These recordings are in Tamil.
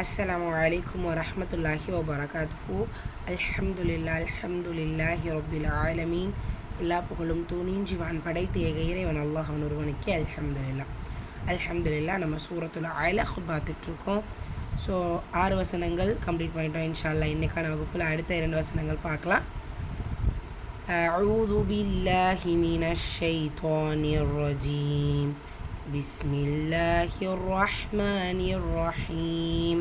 அஸ்ஸலாமு அலைக்கும் வரஹ்மத்துல்லாஹி வபரகாத்துஹு அல்ஹம்துலில்லா அல்ஹம்துலில்லாஹி ரப்பில் ஆலமீன் எல்லா புகழும் தூணிஞ்சி வான் படைத்த ஏக இறைவன் அல்லாஹ் அவன் ஒருவனுக்கே அல்ஹம்துலில்லா அல்ஹம்துலில்லா நம்ம சூரத்துல அயல பார்த்துட்ருக்கோம் ஸோ ஆறு வசனங்கள் கம்ப்ளீட் பண்ணிட்டோம் இன்ஷா அல்லாஹ் இன்னைக்கான வகுப்பில் அடுத்த இரண்டு வசனங்கள் பார்க்கலாம் أعوذ بالله من الشيطان الرجيم بسم الله الرحمن الرحيم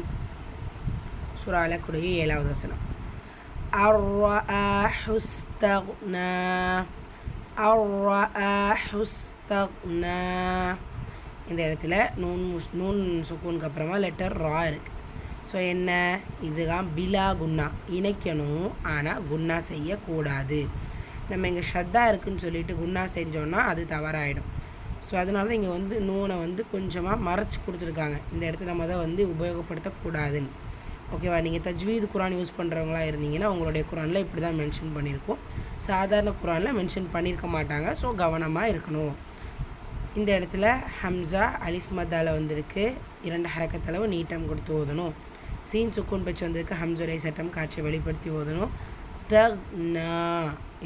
சூரா அலக்குடைய ஏழாவது வசனம் الرآح استغنى الرآح استغنى இந்த இடத்துல நூன் முஸ் நூன் சுக்கூனுக்கு அப்புறமா லெட்டர் ரா இருக்கு ஸோ என்ன இதுதான் பிலா குன்னா இணைக்கணும் ஆனால் குன்னா செய்யக்கூடாது நம்ம இங்கே ஷத்தா இருக்குன்னு சொல்லிட்டு குன்னா செஞ்சோன்னா அது தவறாயிடும் ஸோ அதனால தான் இங்கே வந்து நூனை வந்து கொஞ்சமாக மறைச்சி கொடுத்துருக்காங்க இந்த இடத்துல நம்ம அதை வந்து உபயோகப்படுத்தக்கூடாதுன்னு. ஓகேவா நீங்கள் தஜ்வீத் குரான் யூஸ் பண்ணுறவங்களா இருந்தீங்கன்னா உங்களுடைய குரானில் இப்படி தான் மென்ஷன் பண்ணியிருக்கோம். சாதாரண குரானில் மென்ஷன் பண்ணியிருக்க மாட்டாங்க. ஸோ கவனமாக இருக்கணும். இந்த இடத்துல ஹம்சா அலிஃப் மதாவில் வந்திருக்கு. இரண்டு ஹரக்கத்தளவு நீட்டம் கொடுத்து ஓதணும். சீன் சுக்கூன் பச்சு வந்திருக்கு. ஹம்சுரை சட்டம் காட்சியை வெளிப்படுத்தி ஓதணும். த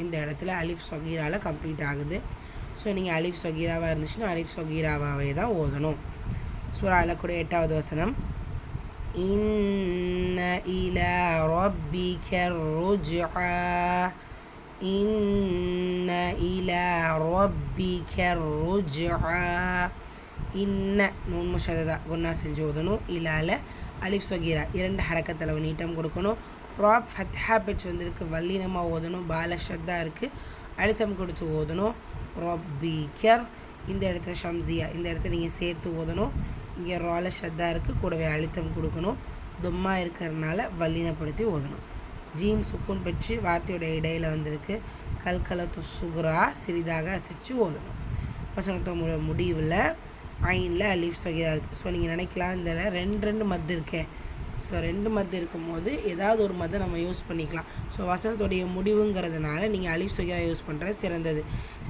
இந்த இடத்துல அலிஃப் சொகீரால கம்ப்ளீட் ஆகுது. ஸோ நீங்கள் அலிஃப் சொகீராவாக இருந்துச்சுன்னா அலிஃப் சொகீராவாகவே தான் ஓதணும். சூறாவில் கூட எட்டாவது வசனம். இன்ன இல ரப்பிக ருஜ்ஆ இன்ன இல ரப்பிக ருஜ்ஆ இன்ன நூன் முஷதா குன்னா செஞ்சு ஓதணும். இலால அலிஃப் சொகீரா இரண்டு ஹரக்கத்தில் நீட்டம் கொடுக்கணும். ராப் ஃபத்ஹா பெற்று வந்திருக்கு வல்லினமாக ஓதணும். பாலஷத்தாக இருக்குது அழுத்தம் கொடுத்து ஓதணும். ரொப்பிக்கர். இந்த இடத்துல ஷம்சியா இந்த இடத்துல நீங்கள் சேர்த்து ஓதணும். இங்கே ரால ஷத்தா இருக்குது கூடவே அழுத்தம் கொடுக்கணும். தும்மா இருக்கிறதுனால வல்லினப்படுத்தி ஓதணும். ஜீம் சுக்குன் பெற்று வார்த்தையோட இடையில் வந்திருக்கு. கல்கலத்து சுகுரா சிறிதாக அசைச்சு ஓதணும். வசனத்தோட முடிவில் ஐனில் அலீஃப் சகிதா இருக்குது ஸோ நீங்கள் நினைக்கலாம் இந்த ரெண்டு ரெண்டு மத்து இருக்கேன் ஸோ ரெண்டு மத்து இருக்கும்போது ஏதாவது ஒரு மத்தை நம்ம யூஸ் பண்ணிக்கலாம். ஸோ வசனத்துடைய முடிவுங்கிறதுனால நீங்கள் அலிஃப் சகிதா யூஸ் பண்ணுறது சிறந்தது.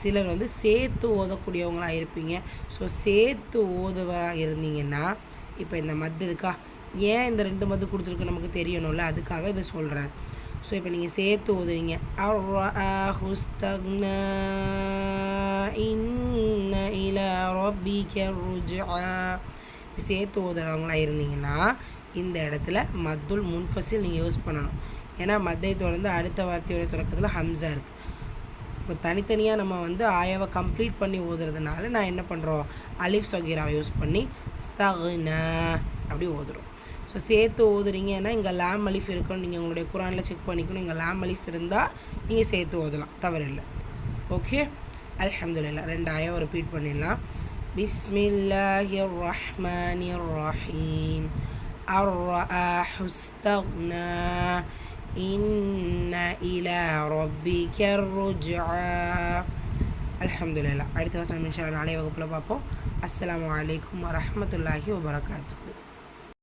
சிலர் வந்து சேர்த்து ஓதக்கூடியவங்களாக இருப்பீங்க. ஸோ சேர்த்து ஓதுவராக இருந்தீங்கன்னா இப்போ இந்த மத்து இருக்கா? ஏன் இந்த ரெண்டு மது கொடுத்துருக்கு நமக்கு தெரியணும்ல? அதுக்காக இதை சொல்கிறேன் ஸோ இப்போ நீங்கள் சேர்த்து ஓதுவீங்க இன்ன இல ரப்பிக ருஜா சேர்த்து ஓதுறவங்களா இருந்தீங்கன்னா இந்த இடத்துல மத்துல் முன்ஃபசில் நீங்கள் யூஸ் பண்ணணும். ஏன்னா மத்தை தொடர்ந்து அடுத்த வார்த்தையோட தொடக்கத்தில் ஹம்சா இருக்குது இப்போ தனித்தனியாக நம்ம வந்து ஆயாவை கம்ப்ளீட் பண்ணி ஓதுறதுனால நான் என்ன பண்ணுறோம் அலிஃப் சகீராவை யூஸ் பண்ணி ஸ்தகுன அப்படி ஓதுறோம் ஸோ சேர்த்து ஓதுறீங்கன்னா இங்கே லேம் அலிஃப் இருக்கணும். நீங்கள் உங்களுடைய குரானில் செக் பண்ணிக்கணும். இங்கே லேம் அலிஃப் இருந்தால் நீங்கள் சேர்த்து ஓதலாம் தவறில்லை. ஓகே அலமதுல்லா ரெண்டு ஆயம் ரிப்பீட் பண்ணிடலாம். பிஸ்மில்லாஹிர் ரஹ்மானிர் ரஹீம் الرآح استغنى إن إلى ربك الرجعى அல்ஹம்துலில்லா அடுத்த வருஷம் இன்ஷா நாளைய வகுப்பில் பார்ப்போம் அஸ்ஸலாமு அலைக்கும் வரஹமத்துல்லாஹி வபரகாத்துக்கு